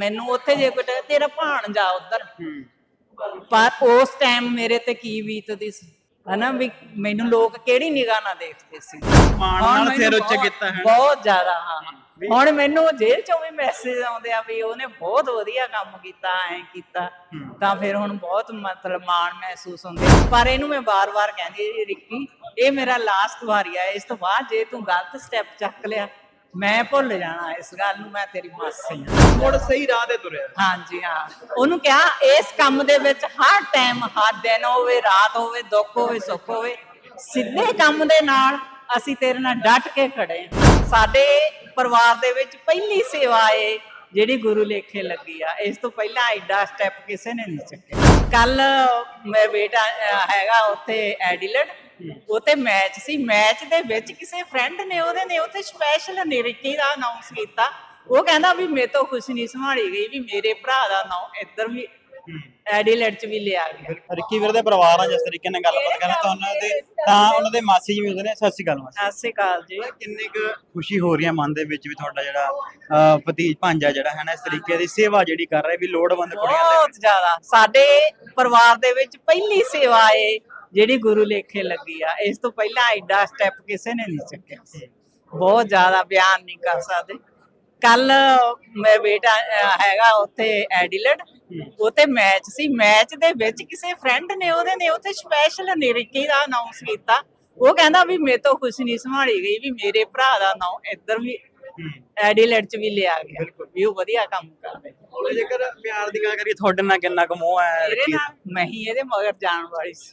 ਮੈਨੂੰ ਉੱਥੇ ਜੇ ਕੋਈ ਟੱਕਰੇ, ਤੇਰਾ ਭਾਣ ਜਾ ਉਧਰ। ਹੂੰ। ਪਰ ਉਸ ਟਾਈਮ ਮੇਰੇ ਤੇ ਕੀ ਬੀਤਦੀ ਸੀ? ਹਨਾ ਵੀ ਮੈਨੂੰ ਲੋਕ ਕਿਹੜੀ ਨਿਗਾਹ ਨਾਲ ਦੇਖਦੇ ਸੀ? ਮਾਣ ਹੁਣ ਨਾਲ ਮੈਨੂੰ ਸਿਰ ਉੱਚ ਬਹੁਤ- ਕੀਤਾ ਹੈ। ਬਹੁਤ ਜ਼ਿਆਦਾ ਹਾਂ। ਹੁਣ ਮੈਨੂੰ ਜੇਲ੍ਹ ਚੋਂ ਵੀ ਮੈਸੇਜ ਆਉਂਦੇ ਆ ਵੀ ਉਹਨੇ ਬਹੁਤ ਵਧੀਆ ਕੰਮ ਕੀਤਾ ਐ ਕੀਤਾ। ਹੂੰ। ਤਾਂ ਫਿਰ ਹੁਣ ਬਹੁਤ ਮਤਲਬ ਮਾਣ ਮਹਿਸੂਸ ਹੁੰਦਾ ਪਰ ਇਹਨੂੰ ਮੈਂ ਬਾਰ-ਬਾਰ ਕਹਿੰਦੀ ਜੀ ਰਿੱਕੀ ਇਹ ਮੇਰਾ ਲਾਸਟ ਵਾਰੀ ਆ ਇਸ ਤੋਂ ਬਾਅਦ ਜੇ ਤੂੰ ਗਲਤ ਸਟੈਪ ਚੱਕ ਲਿਆ ਮੈਂ ਭੁੱਲ ਜਾਣਾ ਇਸ ਗੱਲ ਨੂੰ ਮੈਂ ਤੇਰੀ ਮਾਸੀ ਆ ਮੁੜ ਸਹੀ ਰਾਹ ਤੇ ਤੁਰਿਆ। ਹਾਂਜੀ ਹਾਂ। ਉਹਨੂੰ ਕਿਹਾ ਇਸ ਕੰਮ ਦੇ ਵਿੱਚ ਹਰ ਟਾਈਮ ਹਰ ਦਿਨ ਹੋਵੇ ਰਾਤ ਹੋਵੇ ਦੁੱਖ ਹੋਵੇ ਸੁੱਖ ਹੋਵੇ ਸਿੱਧੇ ਕੰਮ ਦੇ ਨਾਲ ਅਸੀਂ ਤੇਰੇ ਨਾਲ ਡਟ ਕੇ ਖੜੇ ਹਾਂ। ਸਾਡੇ ਪਰਿਵਾਰ ਦੇ ਵਿੱਚ ਪਹਿਲੀ ਸੇਵਾ ਏ ਜਿਹੜੀ ਗੁਰੂ ਲੇਖੇ ਲੱਗੀ ਆ। ਇਸ ਤੋਂ ਪਹਿਲਾਂ ਐਡਾ ਸਟੈਪ ਕਿਸੇ ਨੇ ਨਹੀਂ ਚੱਕਿਆ। ਕੱਲ ਮੇਰਾ ਬੇਟਾ ਅਹ, ਹੈਗਾ ਉੱਥੇ ਐਡੀਲਡ। ਉਤੇ ਮੈਚ ਸੀ ਮੈਚ ਦੇ ਵਿੱਚ ਕਿਸੇ ਫਰੈਂਡ ਨੇ ਉਹਦੇ ਨੇ ਉੱਥੇ ਸਪੈਸ਼ਲ ਨਿਰਕੀ ਦਾ ਅਨਾਉਂਸ ਕੀਤਾ। ਉਹ ਕਹਿੰਦਾ ਵੀ ਮੇਰੇ ਤੋਂ ਖੁਸ਼ ਨਹੀਂ ਸੰਭਾਲੀ ਗਈ ਵੀ ਮੇਰੇ ਭਰਾ ਦਾ ਨਾਮ ਇੱਧਰ ਵੀ ਐਡੀਲਡ ਚ ਵੀ ਲਿਆ ਗਿਆ। ਰਿੱਕੀ ਵੀਰ ਦੇ ਪਰਿਵਾਰ ਨਾਲ ਜਿਸ ਤਰੀਕੇ ਨਾਲ ਗੱਲਬਾਤ ਕਰਨਾ ਤਾਂ ਉਹਨਾਂ ਦੇ ਤਾਂ ਉਹਨਾਂ ਦੇ ਮਾਸੀ ਜੀ ਮਿਲਦੇ ਨੇ। ਸਤਿ ਸ਼੍ਰੀ ਅਕਾਲ ਮਾਸੀ ਸਤਿ ਸ਼੍ਰੀ ਅਕਾਲ ਜੀ। ਕਿੰਨੀ ਕੁ ਖੁਸ਼ੀ ਹੋ ਰਹੀ ਹੈ ਮਨ ਦੇ ਵਿੱਚ ਵੀ ਤੁਹਾਡਾ ਜਿਹੜਾ ਭਤੀਜ ਭਾਂਜਾ ਜਿਹੜਾ ਹੈ ਨਾ ਇਸ ਤਰੀਕੇ ਦੀ ਸੇਵਾ ਜਿਹੜੀ ਕਰ ਰਿਹਾ ਵੀ ਲੋੜਵੰਦ ਕੁੜੀਆਂ ਦੇ ਬਹੁਤ ਜ਼ਿਆਦਾ। ਸਾਡੇ ਪਰਿਵਾਰ ਦੇ ਵਿੱਚ ਪਹਿਲੀ ਸੇਵਾ ਏ ਜਿਹੜੀ ਗੁਰੂ ਲੇਖੇ ਲੱਗੀ ਆ ਇਸ ਤੋਂ ਪਹਿਲਾਂ ਐਡਾ ਸਟੈਪ ਕਿਸੇ ਨੇ ਨਹੀਂ ਚੱਕਿਆ ਬਹੁਤ ਜ਼ਿਆਦਾ ਬਿਆਨ ਨਹੀਂ ਕਰ ਸਕਦੇ। ਕੱਲ ਮੇਰਾ ਬੇਟਾ ਹੈਗਾ ਉੱਥੇ ਐਡੀਲਡ। ਉਤੇ ਮੈਚ ਸੀ। ਮੈਚ ਦੇ ਵਿੱਚ ਕਿਸੇ ਫਰੈਂਡ ਨੇ ਉਹਦੇ ਨੇ ਉੱਥੇ ਸਪੈਸ਼ਲ ਨਿਰਕੀ ਦਾ ਅਨਾਉਂਸ ਕੀਤਾ। ਉਹ ਕਹਿੰਦਾ ਵੀ ਮੇਰੇ ਤੋਂ ਖੁਸ਼ ਨਹੀਂ ਸੰਭਾਲੀ ਗਈ ਵੀ ਮੇਰੇ ਭਰਾ ਦਾ ਨਾਮ ਇੱਧਰ ਵੀ ਐਡੀਲਡ ਚ ਵੀ ਲਿਆ ਗਿਆ। ਵੀ ਉਹ ਵਧੀਆ ਕੰਮ ਕਰਦੇ ਉਹ ਜੇਕਰ ਪਿਆਰ ਦੀ ਗੱਲ ਕਰੀਏ ਤੁਹਾਡੇ ਨਾਲ ਕਿੰਨਾ ਕੁ ਮੋਹ ਹੈ ਨਾਲ ਮੈਂ ਹੀ ਇਹਦੇ ਮਗਰ ਜਾਣ ਵਾਲੀ ਸੀ।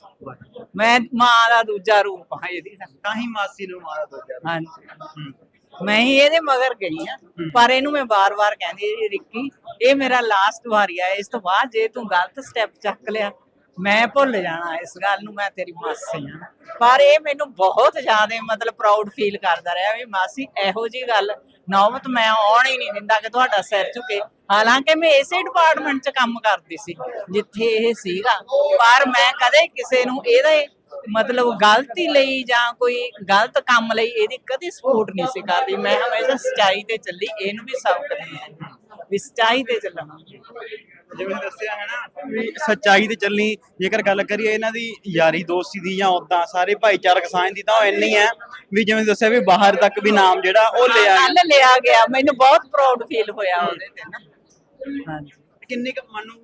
ਮੈਂ ਮਾਂ ਦਾ ਦੂਜਾ ਰੂਪ ਹਾਂ ਇਹਦੀ। ਤਾਂ ਹੀ ਮਾਸੀ ਨੂੰ ਮਾਰਾ ਦੋ ਯਾਰ ਹਾਂਜੀ। ਮੈਂ ਹੀ ਇਹਦੇ ਮਗਰ ਗਈ ਆ ਪਰ ਇਹਨੂੰ ਮੈਂ ਬਾਰ-ਬਾਰ ਕਹਿੰਦੀ ਜੀ ਰਿੱਕੀ ਇਹ ਮੇਰਾ ਲਾਸਟ ਵਾਰੀ ਆ ਇਸ ਤੋਂ ਬਾਅਦ ਜੇ ਤੂੰ ਗਲਤ ਸਟੈਪ ਚੱਕ ਲਿਆ ਮੈਂ ਭੁੱਲ ਜਾਣਾ ਇਸ ਗੱਲ ਨੂੰ, ਮੈਂ ਤੇਰੀ ਮਾਸੀ ਆ ਪਰ ਇਹ ਮੈਨੂੰ ਬਹੁਤ ਜ਼ਿਆਦਾ, ਮਤਲਬ ਪ੍ਰਾਊਡ ਫੀਲ ਕਰਦਾ ਰਿਹਾ ਵੀ ਮਾਸੀ, ਇਹੋ ਜੀ ਗੱਲ ਨੌਬਤ ਮੈਂ ਆਉਣ ਹੀ ਨਹੀਂ ਦਿੰਦਾ ਕਿ ਤੁਹਾਡਾ ਸਿਰ ਝੁਕੇ। ਹਾਲਾਂਕਿ ਮੈਂ ਇਸੇ ਡਿਪਾਰਟਮੈਂਟ 'ਚ ਕੰਮ ਕਰਦੀ ਸੀ, ਜਿੱਥੇ ਇਹ ਸੀਗਾ। ਪਰ ਮੈਂ ਕਦੇ ਕਿਸੇ ਨੂੰ ਇਹਦੇ ਮਤਲਬ ਗਲਤੀ ਲਈ ਜਾਂ ਕੋਈ ਗਲਤ ਕੰਮ ਲਈ ਇਹਦੀ ਕਦੇ ਸਪੋਰਟ ਨਹੀਂ ਸੀ ਕਰਦੀ। ਮੈਂ ਹਮੇਸ਼ਾ ਸਚਾਈ ਤੇ ਚੱਲੀ, ਇਹਨੂੰ ਵੀ ਸਬਕ ਦਿੰਦੀ ਵੀ ਸਚਾਈ ਤੇ ਚੱਲਣਾ। ਜਿਵੇਂ ਦੱਸਿਆ ਹੈ ਨਾ ਵੀ ਸੱਚਾਈ ਤੇ ਚੱਲਣੀ ਜੇਕਰ ਗੱਲ ਕਰੀਏ ਇਹਨਾਂ ਦੀ ਯਾਰੀ ਦੋਸਤੀ ਦੀ ਜਾਂ ਉਦਾਂ ਸਾਰੇ ਭਾਈਚਾਰਕ ਸਾਂਝ ਦੀ ਤਾਂ ਉਹ ਇੰਨੀ ਹੈ ਵੀ ਜਿਵੇਂ ਦੱਸਿਆ ਵੀ ਬਾਹਰ ਤੱਕ ਵੀ ਨਾਮ ਜਿਹੜਾ ਉਹ ਲਿਆ ਕੱਲ ਲਿਆ ਗਿਆ। ਮੈਨੂੰ ਬਹੁਤ ਪ੍ਰਾਊਡ ਫੀਲ ਹੋਇਆ ਉਹਦੇ ਤੇ ਨਾ। ਹਾਂਜੀ। ਕਿੰਨੀ ਕੁ ਮਨ ਨੂੰ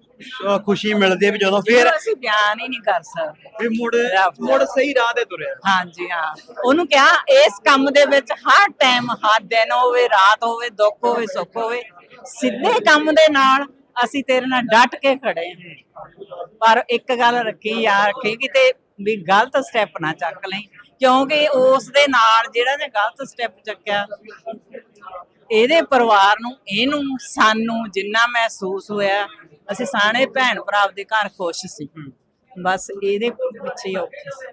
ਅਹ ਖੁਸ਼ੀ ਮਿਲਦੀ ਹੈ ਵੀ ਜਦੋਂ ਫਿਰ ਅਸੀਂ ਬਿਆਨ ਹੀ ਨਹੀਂ ਕਰ ਸਕਦੇ। ਵੀ ਮੁੜ। ਮੁੜ ਸਹੀ ਰਾਹ ਤੇ ਤੁਰਿਆ। ਹਾਂਜੀ ਹਾਂ। ਉਹਨੂੰ ਕਿਹਾ ਇਸ ਕੰਮ ਦੇ ਵਿੱਚ ਹਰ ਟਾਈਮ ਹਰ ਦਿਨ ਹੋਵੇ ਰਾਤ ਹੋਵੇ ਦੁੱਖ ਹੋਵੇ ਸੁੱਖ ਹੋਵੇ ਸਿੱਧੇ ਕੰਮ ਦੇ ਨਾਲ ਅਸੀਂ ਤੇਰੇ ਨਾਲ ਡਟ ਕੇ ਖੜੇ ਹਾਂ। ਪਰ ਇੱਕ ਗੱਲ ਰੱਖੀ ਯਾਰ ਕਿ ਕਿਤੇ ਵੀ ਗਲਤ ਸਟੈਪ ਨਾ ਚੱਕ ਲਈ। ਕਿਉਂਕਿ ਉਸ ਦੇ ਨਾਲ ਜਿਹੜਾ ਨੇ ਗਲਤ ਸਟੈਪ ਚੱਕਿਆ, ਇਹਦੇ ਪਰਿਵਾਰ ਨੂੰ, ਇਹਨੂੰ, ਸਾਨੂੰ ਜਿੰਨਾ ਮਹਿਸੂਸ ਹੋਇਆ, ਅਸੀਂ ਸਾਰੇ ਭੈਣ ਭਰਾ ਦੇ ਘਰ ਖੁਸ਼ ਸੀ। ਬਸ ਇਹਦੇ ਪਿੱਛੇ ਔਖੇ ਸੀ।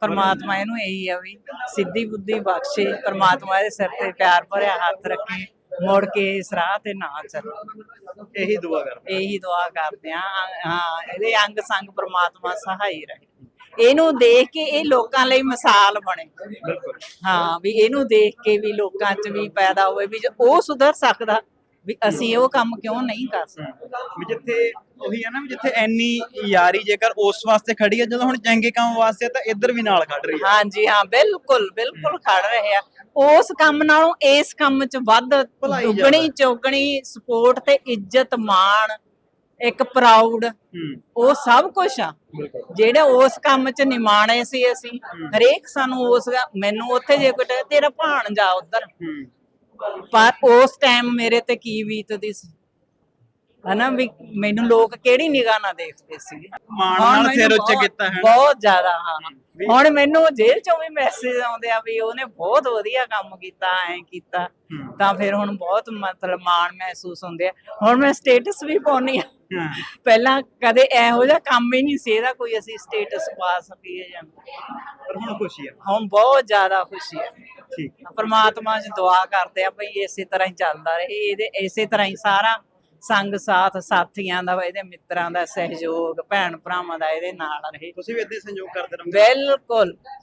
ਪਰਮਾਤਮਾ ਇਹਨੂੰ ਇਹੀ ਆ ਵੀ ਸਿੱਧੀ ਬੁੱਧੀ ਬਖਸ਼ੇ, ਪਰਮਾਤਮਾ ਇਹਦੇ ਸਿਰ ਤੇ ਪਿਆਰ ਭਰਿਆ ਹੱਥ ਰੱਖੇ। ਮੁੜ ਕੇ ਇਸ ਰਾਹ ਤੇ ਨਾ ਚੱਲੇ। ਇਹੀ ਦੁਆ ਕਰ ਇਹੀ ਦੁਆ ਕਰਦੇ ਆ ਹਾਂ ਇਹਦੇ ਅੰਗ ਸੰਗ ਪਰਮਾਤਮਾ ਸਹਾਈ ਰਹੇ। ਇਹਨੂੰ ਦੇਖ ਕੇ ਇਹ ਲੋਕਾਂ ਲਈ ਮਿਸਾਲ ਬਣੇ। ਹਾਂ ਵੀ ਇਹਨੂੰ ਦੇਖ ਕੇ ਵੀ ਲੋਕਾਂ 'ਚ ਵੀ ਪੈਦਾ ਹੋਵੇ ਵੀ ਉਹ ਸੁਧਰ ਸਕਦਾ ਵੀ ਅਸੀਂ ਉਹ ਕੰਮ ਕਿਉਂ ਨਹੀਂ ਕਰ ਸਕਦੇ? ਵੀ ਜਿੱਥੇ ਉਹੀ ਹੈ ਨਾ ਵੀ ਜਿੱਥੇ ਐਨੀ ਯਾਰੀ ਜੇਕਰ ਉਸ ਵਾਸਤੇ ਖੜੀ ਹੈ ਜਦੋਂ ਹੁਣ ਚੰਗੇ ਕੰਮ ਵਾਸਤੇ ਤਾਂ ਇੱਧਰ ਵੀ ਨਾਲ ਖੜ ਰਹੀ ਹੈ ਹਾਂਜੀ ਹਾਂ ਬਿਲਕੁਲ ਬਿਲਕੁਲ ਖੜ ਰਹੇ ਆ। ਉਸ ਕੰਮ ਨਾਲੋਂ ਇਸ ਕੰਮ 'ਚ ਵੱਧ ਭਲਾਈ ਦੁੱਗਣੀ ਚੌਗਣੀ ਸਪੋਰਟ ਤੇ ਇੱਜ਼ਤ ਮਾਣ ਇੱਕ ਪ੍ਰਾਊਡ ਹੂੰ। ਉਹ ਸਭ ਕੁਝ ਆ। ਜਿਹੜੇ ਉਸ ਕੰਮ 'ਚ ਨਿਮਾਣੇ ਸੀ ਅਸੀਂ ਹਰੇਕ ਸਾਨੂੰ ਉਸ ਮੈਨੂੰ ਉੱਥੇ ਜੇ ਕੋਈ ਤੇਰਾ ਭਾਣ ਜਾ ਉਧਰ। ਹੂੰ। ਪਰ ਉਸ ਟਾਈਮ ਮੇਰੇ ਤੇ ਕੀ ਬੀਤਦੀ ਸੀ? ਹਨਾ ਵੀ ਮੈਨੂੰ ਲੋਕ ਕਿਹੜੀ ਨਿਗਾਹ ਨਾਲ ਦੇਖਦੇ ਸੀ ਮਾਣ ਨਾਲ ਸਿਰ ਉੱਚ ਕੀਤਾ ਹੈ ਬਹੁਤ ਜ਼ਿਆਦਾ ਹਾਂ। ਹੁਣ ਮੈਨੂੰ ਜੇਲ੍ਹ ਚੋਂ ਵੀ ਮੈਸੇਜ ਆਉਂਦੇ ਆ ਵੀ ਉਹਨੇ ਬਹੁਤ ਵਧੀਆ ਕੰਮ ਕੀਤਾ ਐ ਕੀਤਾ। ਹੂੰ। ਤਾਂ ਫਿਰ ਹੁਣ ਬਹੁਤ ਮਤਲਬ ਮਾਣ ਮਹਿਸੂਸ ਹੁੰਦੇ ਆ। ਹੁਣ ਮੈਂ ਸਟੇਟਸ ਵੀ ਪਾਉਣੀ ਆ। ਹਾਂ। ਪਹਿਲਾਂ ਕਦੇ ਇਹੋ ਜਿਹਾ ਕੰਮ ਹੀ ਨਹੀਂ ਸੀ ਇਹਦਾ ਕੋਈ ਅਸੀਂ ਸਟੇਟਸ ਪਾ ਸਕੀਏ ਜਾਂ ਪਰ ਹੁਣ ਖੁਸ਼ੀ ਹੈ ਹੁਣ ਬਹੁਤ ਜ਼ਿਆਦਾ ਖੁਸ਼ੀ ਹੈ ਠੀਕ। ਪਰਮਾਤਮਾ ਜੀ ਦੁਆ ਕਰਦੇ ਆ ਭਈ ਇਸੇ ਤਰ੍ਹਾਂ ਹੀ ਚੱਲਦਾ ਰਹੇ ਇਹਦੇ ਇਸੇ ਤਰ੍ਹਾਂ ਹੀ ਸਾਰਾ ਸੰਗ ਸਾਥ ਸਾਥੀਆਂ ਦਾ ਇਹਦੇ ਮਿੱਤਰਾਂ ਦਾ ਸਹਿਯੋਗ ਭੈਣ ਭਰਾਵਾਂ ਦਾ ਇਹਦੇ ਨਾਲ ਰਹੇ। ਤੁਸੀਂ ਵੀ ਇੱਦਾਂ ਹੀ ਸੰਯੋਗ ਕਰਦੇ ਰਹੋ ਬਿਲਕੁਲ।